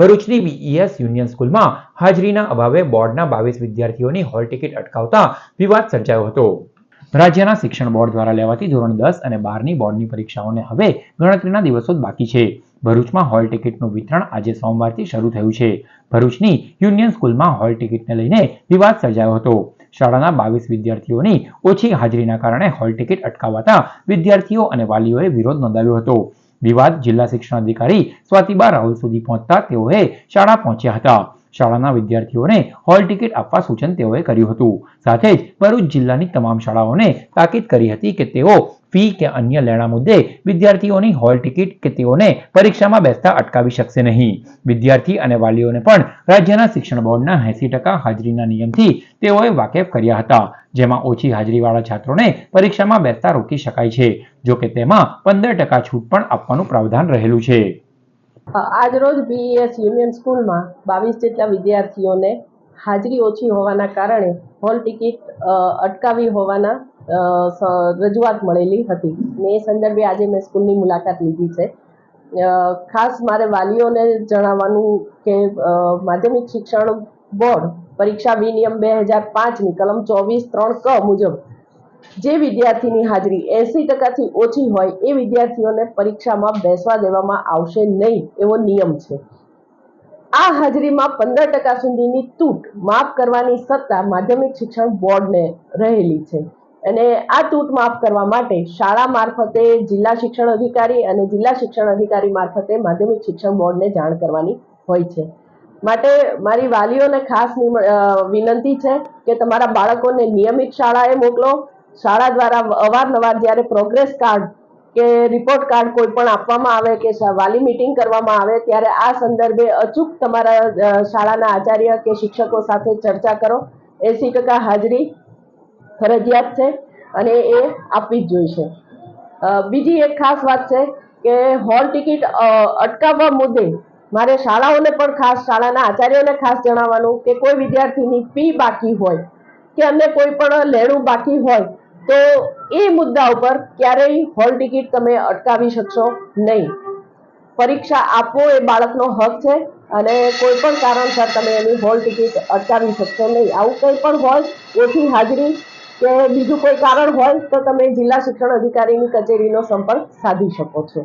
ભરૂચની બીઈએસ યુનિયન સ્કૂલમાં હાજરીના અભાવે બોર્ડના બાવીસ વિદ્યાર્થીઓની હોલ ટિકિટ અટકાવતા વિવાદ સર્જાયો હતો. રાજ્યના શિક્ષણ બોર્ડ દ્વારા લેવાતી ધોરણ દસ અને બારની બોર્ડની પરીક્ષાઓને હવે ગણતરીના દિવસો જ બાકી છે. ભરૂચમાં હોલ ટિકિટનું વિતરણ આજે સોમવારથી શરૂ થયું છે. ભરૂચની યુનિયન સ્કૂલમાં હોલ ટિકિટને લઈને વિવાદ સર્જાયો હતો. શાળાના બાવીસ વિદ્યાર્થીઓની ઓછી હાજરીના કારણે હોલ ટિકિટ અટકાવાતા વિદ્યાર્થીઓ અને વાલીઓએ વિરોધ નોંધાવ્યો હતો. વિવાદ જિલ્લા શિક્ષણ અધિકારી સ્વાતિબા રાહુલ સુધી પહોંચતા તેઓએ શાળા પહોંચ્યા હતા. શાળાના વિદ્યાર્થીઓને હોલ ટિકિટ આપવા સૂચન તેઓએ કર્યું હતું. સાથે જ ભરૂચ જિલ્લાની તમામ શાળાઓને તાકીદ કરી હતી કે તેઓ ફી કે અન્ય લેણા મુદ્દે વિદ્યાર્થીઓની હોલ ટિકિટ કે તેઓને પરીક્ષામાં બેસતા અટકાવી શકશે નહીં. વિદ્યાર્થી અને વાલીઓને પણ રાજ્યના શિક્ષણ બોર્ડના એસી ટકા હાજરીના નિયમથી તેઓએ વાકેફ કર્યા હતા, જેમાં ઓછી હાજરીવાળા છાત્રોને પરીક્ષામાં બેસતા રોકી શકાય છે, જો કે તેમાં પંદર ટકા છૂટ પણ આપવાનું પ્રાવધાન રહેલું છે. આજરોજ બીએસ યુનિયન સ્કૂલમાં બાવીસ જેટલા વિદ્યાર્થીઓને હાજરી ઓછી હોવાના કારણે હોલ ટિકિટ અટકાવી હોવાના રજૂઆત મળેલી હતી. ને એ સંદર્ભે આજે મેં સ્કૂલની મુલાકાત લીધી છે. ખાસ મારે વાલીઓને જણાવવાનું કે માધ્યમિક શિક્ષણ બોર્ડ પરીક્ષા વિનિયમ બે હજાર પાંચની કલમ ચોવીસ ત્રણ ક મુજબ જે વિદ્યાર્થીની હાજરી એંસી ટકાથી ઓછી હોય એ વિદ્યાર્થીઓને પરીક્ષામાં બેસવા દેવામાં આવશે નહીં એવો નિયમ છે. આ હાજરીમાં પંદર ટકા સુધીની તૂટ માફ કરવાની સત્તા માધ્યમિક શિક્ષણ બોર્ડને રહેલી છે. અને આ તૂટ માફ કરવા માટે શાળા મારફતે જિલ્લા શિક્ષણ અધિકારી અને જિલ્લા શિક્ષણ અધિકારી મારફતે માધ્યમિક શિક્ષણ બોર્ડને જાણ કરવાની હોય છે. માટે મારી વાલીઓને ખાસ વિનંતી છે કે તમારા બાળકોને નિયમિત શાળાએ મોકલો. શાળા દ્વારા અવારનવાર જ્યારે પ્રોગ્રેસ કાર્ડ કે રિપોર્ટ કાર્ડ કોઈ પણ આપવામાં આવે કે વાલી મીટિંગ કરવામાં આવે ત્યારે આ સંદર્ભે અચૂક તમારા શાળાના આચાર્ય કે શિક્ષકો સાથે ચર્ચા કરો. એસી ટકા હાજરી. ફરજિયાત છે અને એ આપવી જ જોઈશે. બીજી એક ખાસ વાત છે કે હોલ ટિકિટ અટકાવવા મુદ્દે મારે શાળાઓને પણ ખાસ, શાળાના આચાર્યોને ખાસ જણાવવાનું કે કોઈ વિદ્યાર્થીની ફી બાકી હોય કે અન્ય કોઈ પણ લેણું બાકી હોય તો એ મુદ્દા ઉપર ક્યારેય હોલ ટિકિટ તમે અટકાવી શકશો નહીં. પરીક્ષા આપવો એ બાળકનો હક છે અને કોઈ પણ કારણસર તમે એની હોલ ટિકિટ અટકાવી શકશો નહીં. આવું કંઈ પણ હોય ઓછી હાજરી કે બીજું કોઈ કારણ હોય તો તમે જિલ્લા શિક્ષણ અધિકારીની કચેરીનો સંપર્ક સાધી શકો છો.